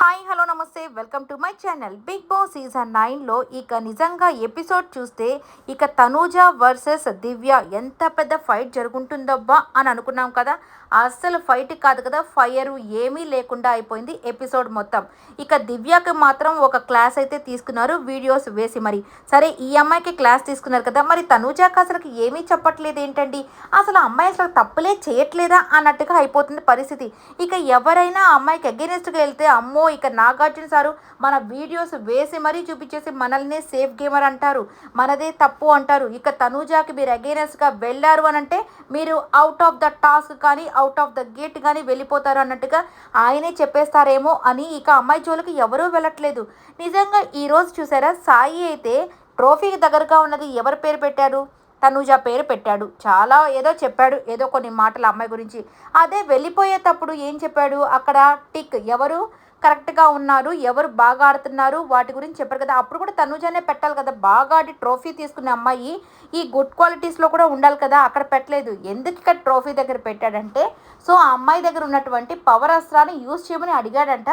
Hi hello నమస్తే. Welcome to my channel. Bigg Boss season నైన్లో ఇక నిజంగా ఎపిసోడ్ చూస్తే ఇక తనూజ వర్సెస్ దివ్య ఎంత పెద్ద ఫైట్ జరుగుంటుందబ్బా అని అనుకున్నాం కదా. అస్సలు ఫైట్ కాదు కదా. ఫైర్ ఏమీ లేకుండా అయిపోయింది ఎపిసోడ్ మొత్తం. ఇక దివ్యకి మాత్రం ఒక క్లాస్ అయితే తీసుకున్నారు వీడియోస్ వేసి మరి. సరే ఈ అమ్మాయికి క్లాస్ తీసుకున్నారు కదా. మరి తనూజాకి అసలు ఏమీ చెప్పట్లేదు ఏంటండి? అసలు అమ్మాయి అసలు తప్పులే చేయట్లేదా అన్నట్టుగా అయిపోతుంది పరిస్థితి. ఇక ఎవరైనా అమ్మాయికి అగేనెస్ట్గా వెళ్తే అమ్మో ఇక నాగార్జున సారు మన వీడియోస్ వేసి మరీ చూపించేసి మనల్ని సేఫ్ గేమర్ అంటారు. మనదే తప్పు అంటారు. ఇక తనూజాకి మీరు అగేనెస్ట్గా వెళ్ళారు అని అంటే మీరు అవుట్ ఆఫ్ ద టాస్క్ కానీ అవుట్ ఆఫ్ ద గేట్ కానీ వెళ్ళిపోతారు అన్నట్టుగా ఆయనే చెప్పేస్తారేమో అని ఇక అమ్మాయి జోలికి ఎవరూ వెళ్ళట్లేదు. నిజంగా ఈరోజు చూసారా? సాయి అయితే ట్రోఫీకి దగ్గరగా ఉన్నది ఎవరి పేరు పెట్టారు తనూజ పేరు పెట్టాడు. చాలా ఏదో చెప్పాడు ఏదో కొన్ని మాటలు అమ్మాయి గురించి. అదే వెళ్ళిపోయేటప్పుడు ఏం చెప్పాడు? అక్కడ టిక్ ఎవరు? కరెక్ట్గా ఉన్నారు ఎవరు బాగా ఆడుతున్నారు వాటి గురించి చెప్పారు కదా. అప్పుడు కూడా తనుజానే పెట్టాలి కదా. బాగా ఆడి ట్రోఫీ తీసుకునే అమ్మాయి ఈ గుడ్ క్వాలిటీస్లో కూడా ఉండాలి కదా. అక్కడ పెట్టలేదు. ఎందుకు ఇక్కడ ట్రోఫీ దగ్గర పెట్టాడంటే సో ఆ అమ్మాయి దగ్గర ఉన్నటువంటి పవర్ అస్త్రాన్ని యూజ్ చేయమని అడిగాడంట.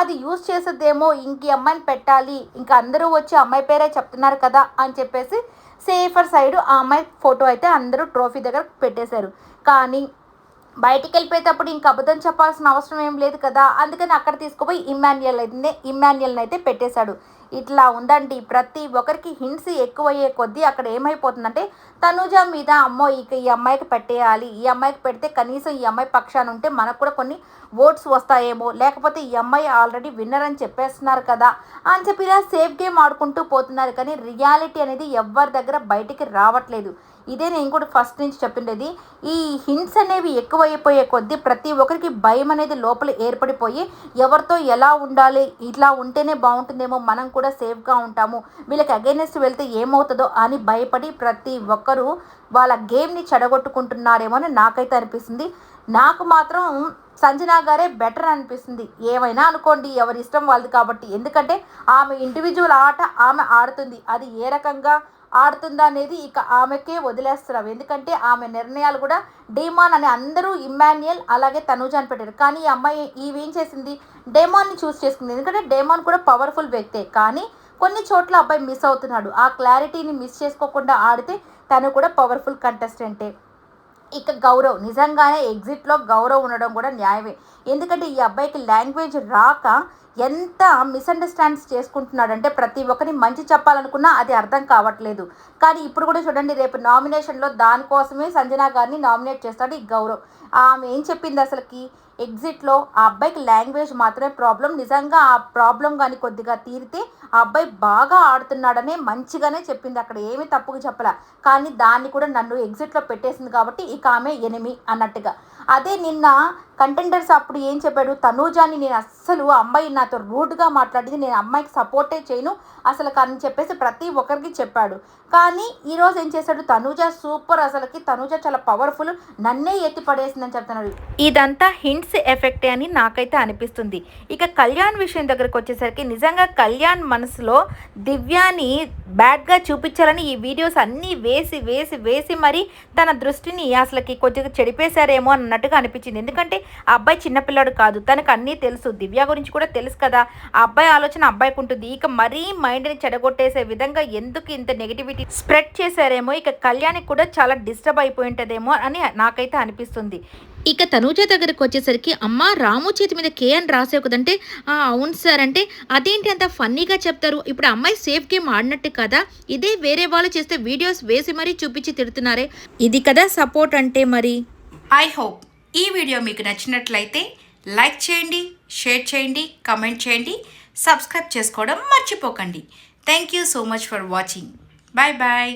అది యూజ్ చేసేదేమో ఇంక ఈ అమ్మాయిని పెట్టాలి ఇంక అందరూ వచ్చి అమ్మాయి పేరే చెప్తున్నారు కదా అని చెప్పేసి సేఫర్ సైడ్ ఆ అమ్మాయి ఫోటో అయితే అందరూ ట్రోఫీ దగ్గర పెట్టేశారు. కానీ బయటికి వెళ్ళిపోయేటప్పుడు ఇంక అబద్ధం చెప్పాల్సిన అవసరం ఏం లేదు కదా? అందుకని అక్కడ తీసుకుపోయి ఇమ్మాన్యుయల్ అయితే ఇమ్మాన్యుయల్ని అయితే పెట్టేశాడు. ఇట్లా ఉందండి. ప్రతి ఒక్కరికి హింట్స్ ఎక్కువయ్యే కొద్దీ అక్కడ ఏమైపోతుందంటే తనుజ మీద అమ్మో ఇక ఈ అమ్మాయికి పెట్టేయాలి. ఈ అమ్మాయికి పెడితే కనీసం ఈ అమ్మాయి పక్షాన ఉంటే మనకు కూడా కొన్ని ఓట్స్ వస్తాయేమో. లేకపోతే ఈ అమ్మాయి ఆల్రెడీ విన్నర్ అని చెప్పేస్తున్నారు కదా? అని చెప్పి ఇలా సేఫ్ గేమ్ ఆడుకుంటూ పోతున్నారు. కానీ రియాలిటీ అనేది ఎవరి దగ్గర బయటికి రావట్లేదు. ఇదే నేను కూడా ఫస్ట్ నుంచి చెప్తుండేది. ఈ హింట్స్ అనేవి ఎక్కువైపోయే కొద్దీ ప్రతి ఒక్కరికి భయం అనేది లోపల ఏర్పడిపోయి ఎవరితో ఎలా ఉండాలి ఇట్లా ఉంటేనే బాగుంటుందేమో మనం కూడా సేఫ్గా ఉంటాము. వీళ్ళకి అగైనెస్ట్ వెళ్తే ఏమవుతుందో అని భయపడి ప్రతి ఒక్కరూ వాళ్ళ గేమ్ని చెడగొట్టుకుంటున్నారేమో అని నాకైతే అనిపిస్తుంది. నాకు మాత్రం సంజనా గారే బెటర్ అనిపిస్తుంది. ఏమైనా అనుకోండి ఎవరి ఇష్టం వాళ్ళది కాబట్టి. ఎందుకంటే ఆమె ఇండివిజువల్ ఆట ఆమె ఆడుతుంది. అది ఏ రకంగా ఆడుతుందా అనేది ఇక ఆమెకే వదిలేస్తున్నాం. ఎందుకంటే ఆమె నిర్ణయాలు కూడా డేమాన్ అని అందరూ ఇమ్మాన్యుయల్ అలాగే తనూజ అని పెట్టారు. కానీ ఈ అమ్మాయి ఈవేం చేసింది? డేమాన్ని చూస్ చేసుకుంది. ఎందుకంటే డేమాన్ కూడా పవర్ఫుల్ వ్యక్తే. కానీ కొన్ని చోట్ల అబ్బాయి మిస్ అవుతున్నాడు. ఆ క్లారిటీని మిస్ చేసుకోకుండా ఆడితే తను కూడా పవర్ఫుల్ కంటెస్టెంటే ఇక గౌరవ్ నిజంగానే ఎగ్జిట్లో గౌరవ్ ఉండడం కూడా న్యాయమే. ఎందుకంటే ఈ అబ్బాయికి లాంగ్వేజ్ రాక ఎంత మిస్అండర్స్టాండ్స్ చేసుకుంటున్నాడంటే ప్రతి ఒక్కరిని మంచి చెప్పాలనుకున్నా అది అర్థం కావట్లేదు. కానీ ఇప్పుడు కూడా చూడండి రేపు నామినేషన్లో దానికోసమే సంజనా గారిని నామినేట్ చేస్తాడు ఈ గౌరవ్. ఆమె ఏం చెప్పింది అసలుకి? ఎగ్జిట్లో ఆ అబ్బాయికి లాంగ్వేజ్ మాత్రమే ప్రాబ్లం నిజంగా ఆ ప్రాబ్లం కానీ కొద్దిగా తీరితే ఆ అబ్బాయి బాగా ఆడుతున్నాడనే మంచిగానే చెప్పింది. అక్కడ ఏమీ తప్పుగా చెప్పలే. కానీ దాన్ని కూడా నన్ను ఎగ్జిట్లో పెట్టేసింది కాబట్టి ఇక ఆమె ఎనిమి అన్నట్టుగా. అదే నిన్న కంటెండర్స్ అప్పుడు ఏం చెప్పాడు? తనూజాని నేను అస్సలు అమ్మాయి నాతో రూడ్గా మాట్లాడింది నేను అమ్మాయికి సపోర్టే చేయను అసలు కానీ చెప్పేసి ప్రతి ఒక్కరికి చెప్పాడు. కానీ ఈరోజు ఏం చేశాడు? తనూజ సూపర్ అసలుకి తనూజ చాలా పవర్ఫుల్ నన్నే ఎత్తి పడేసిందని చెప్తున్నాడు. ఇదంతా హింట్స్ ఎఫెక్టే అని నాకైతే అనిపిస్తుంది. ఇక కళ్యాణ్ విషయం దగ్గరకు వచ్చేసరికి నిజంగా కళ్యాణ్ మనసులో దివ్యాని బ్యాడ్గా చూపించాలని ఈ వీడియోస్ అన్నీ వేసి వేసి వేసి మరి తన దృష్టిని అసలుకి కొద్దిగా చెడిపేశారేమో అన్నట్టుగా అనిపించింది. ఎందుకంటే ఆ అబ్బాయి చిన్నపిల్లాడు కాదు. తనకు అన్నీ తెలుసు. దివ్య గురించి కూడా తెలుసు కదా. ఆ అబ్బాయి ఆలోచన అబ్బాయికి ఉంటుంది. ఇక మరీ మైండ్ని చెడగొట్టేసే విధంగా ఎందుకు ఇంత నెగిటివిటీ స్ప్రెడ్ చేశారేమో. ఇక కళ్యాణికి కూడా చాలా డిస్టర్బ్ అయిపోయి ఉంటుందేమో అని నాకైతే అనిపిస్తుంది. ఇక తనూజ దగ్గరకు వచ్చేసరికి అమ్మ రాము చేతి మీద కే అని రాసే కదంటే "ఆ, అవును సార్ అంటే అదేంటి అంత ఫన్నీగా చెప్తారు? ఇప్పుడు అమ్మాయి సేఫ్ గేమ్ ఆడినట్టు కదా ఇదే వేరే వాళ్ళు చేస్తే వీడియోస్ వేసి మరీ చూపించి తిడుతున్నారే. ఇది కదా సపోర్ట్ అంటే మరి. ఐ హోప్ ఈ వీడియో మీకు నచ్చినట్లయితే లైక్ చేయండి షేర్ చేయండి కమెంట్ చేయండి సబ్స్క్రైబ్ చేసుకోవడం మర్చిపోకండి. Thank you so much for watching. Bye bye.